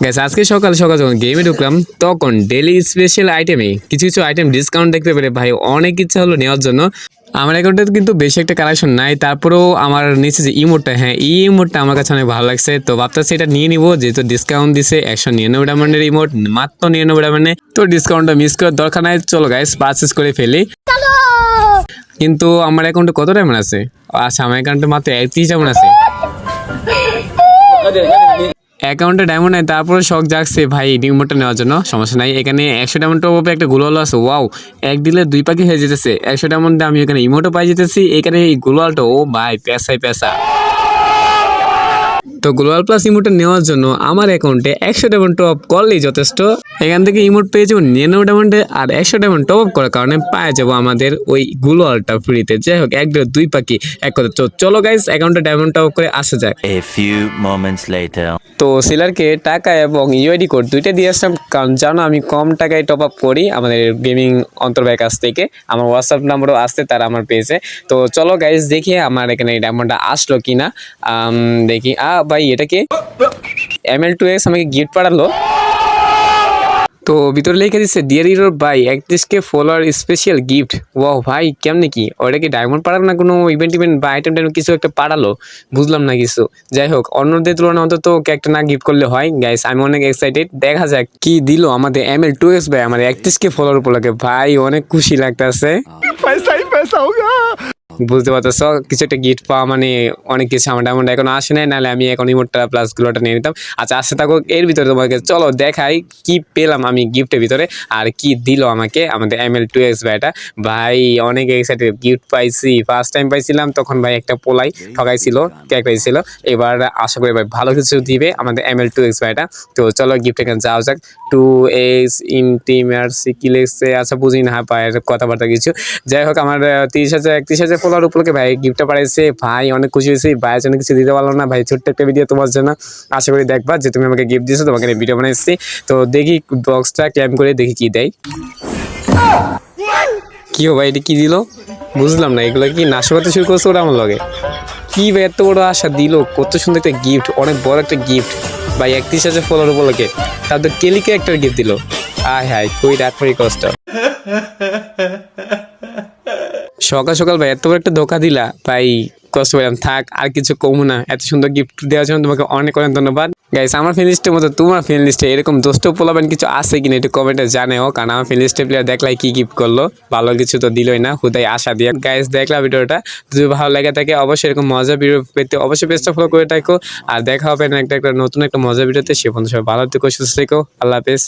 Gas আজকে সকাল সকাল যখন গেমে ঢুকলাম তখন ডেলি স্পেশাল আইটেমে কিছু কিছু আইটেম ডিসকাউন্ট দেখতে পেরে ভাই অনেক ইচ্ছা হলো নেওয়ার জন্য আমার অ্যাকাউন্টে কিন্তু বেশি একটা কালেকশন নাই তারপরেও আমার নিচে যে ইমোটটা হ্যাঁ এই ইমোটটা আমার কাছে অনেক ভালো লাগছে তো ভাবতেছি এটা নিয়ে নিবো যেহেতু ডিসকাউন্ট দিছে একশো নিরানব্বই ডায়মন্ডের ইমোট মাত্র নিরানব্বই ডায়মন্ডে তো ডিসকাউন্টটা মিস করার দরকার নাই চলো গাইস পারচেস করে ফেলি কিন্তু আমার অ্যাকাউন্টে কত ডায়মন্ড আছে আচ্ছা আমার অ্যাকাউন্টে মাত্র একত্রিশ ডায়মন্ড আছে অ্যাকাউন্টে ডায়মন্ড নাই, তারপরে শখ জাগছে ভাই ডিমোটটা নেওয়ার জন্য সমস্যা নাই। এখানে একশো ডায়মন্ড টপ একটা গুলোয়াল আছে ওয়াও এক দিলে দুই পাখি হয়ে যেতেছে। একশো ডায়মন্ডে আমি এখানে ইমোটও পাই যেতেছি। এখানে এই গুলোয়ালটা ও ভাই পেশাই পেশা। তো গ্লোবাল প্লাস ইমোটটা নেওয়ার জন্য আমার অ্যাকাউন্টে একশো ডায়মন্ড টপ আপ করলেই যথেষ্ট। এখান থেকে ইমোট পেয়ে যাব নিরানব্বই ডায়মন্ডে আর একশো ডায়মন্ড টপ আপ করার কারণে পায়ে যাব আমাদের ওই গ্লোয়ালটা ফ্রিতে যাই হোক এক দুই, পাখি এক কথা। তো চলো গাইস অ্যাকাউন্টে ডায়মন্ড টপ করে আসা যাক. তো সেলারকে টাকা এবং ইউআইডি কোড দুইটা দিয়ে আসলাম কারণ জানো আমি কম টাকায় টপ আপ করি আমাদের গেমিং অন্তর্বায় কাছ থেকে। আমার হোয়াটসঅ্যাপ নাম্বারও আসছে তারা আমার পেয়েছে। তো চলো গাইস দেখি আমার এখানে এই ডায়মন্ডটা আসলো কি না দেখি আ ভাই এটাকে এম এল টু এক্স আমাকে গিফট পাঠালো। তো ভিতরে লিখে দিচ্ছে ডিয়ার ভাই একত্রিশকে ফলোয়ার স্পেশাল গিফট ওয়াও ভাই, কেমনে কি? ওটা কি ডায়মন্ড পাঠালো না কোনো ইভেন্ট ইভেন্ট বা আইটেম টাইম কিছু একটা পাড়ালো বুঝলাম না কিছু। যাই হোক, অন্যদের তুলনায় অন্তত একটা না গিফট করলে হয়। গাইস আমি অনেক এক্সাইটেড দেখা যাক কি দিল আমাদের এম এল টু এক্স ভাই আমার একত্রিশকে ফলোয়ার উপলক্ষে। ভাই, অনেক খুশি লাগতেছে। বুঝতে পারতেছ? কিছু একটা গিফট পাওয়া মানে অনেক কিছু আমার ডায়মন্ড এখন আসে নাই, নাহলে আমি এখন ইমোটটা প্লাস গুলোটা নিয়ে নিতাম। আচ্ছা আসতে থাকো এর ভিতরে তোমাকে চলো দেখাই কি পেলাম আমি গিফটের ভিতরে আর কি দিল আমাকে আমাদের এম এল টু এক্স ভাইটা। ভাই, অনেক এক্সাইটেড গিফট পাইছি। ফার্স্ট টাইম পাইছিলাম, তখন ভাই একটা পোলাই ঠকাইছিল ক্যাক পাইছিল। এবার আশা করি ভাই ভালো কিছু দিবে আমাদের এম এল টু এক্স ভাইটা। তো চলো গিফট এখানে যাওয়া যাক। টু এক্স ইন্টিমার্সি কি লিখছে? আচ্ছা বুঝি না পায়ের কথাবার্তা কিছু। যাই হোক, আমার তিরিশ হাজার, একত্রিশ হাজার ফলোয়ার উপলক্ষে ভাই গিফটটা পাঠাইছে। ভাই, অনেক খুশি হয়েছে। ভাইয়ের জন্য কিছু দিতে পারলাম না। ভাই, ছোট্ট একটা ভিডিও তোমার জন্য। আশা করি দেখবা যে তুমি আমাকে গিফট দিয়েছ, তোমাকে ভিডিও বানাইছি। তো দেখি বক্সটা ক্ল্যাম করে দেখি কি দেয়। কি হো ভাই, এটা কি দিল? বুঝলাম না, এগুলো কি নাশকতা শুরু করছে ওরা আমার লগে? কি ভাই, এত বড় আশা দিল? কত সুন্দর একটা গিফট অনেক বড় একটা গিফট ভাই, একত্রিশ হাজার ফলোয়ার উপলক্ষে। তাদের কেলিকে একটা গিফট দিল। আয় হায়, কই রাত কষ্ট সকাল সকাল ভাই, এত বড় একটা ধোকা দিলা। ভাই, কষ্ট পেলাম, থাক, আর কিছু কমু না। এত সুন্দর গিফট দেওয়ার জন্য তোমাকে অনেক অনেক ধন্যবাদ। গাইস আমার ফ্রেন্ড লিস্টের মতো তোমার ফ্রেন্ড লিস্টে এরকম দোস্ত পোলাবেন কিছু আছে কিনা একটু কমেন্টে জানেও, কারণ আমার ফ্রেন্ড প্লেয়ার দেখলাই কি গিফট করল? ভালো কিছু তো দিলই না, হুদাই আশা দিয়ে। গাইস দেখলা ভিডিওটা। যদি ভালো লাগে থাকে অবশ্যই এরকম মজা ভিডিও পেতে অবশ্যই পেজটা ফলো করে থাকো আর দেখা হবে না একটা একটা নতুন একটা মজা ভিডিওতে সে বন্ধু সবাই ভালো থেকো, সুস্থ থেকো। আল্লাহ হাফেজ।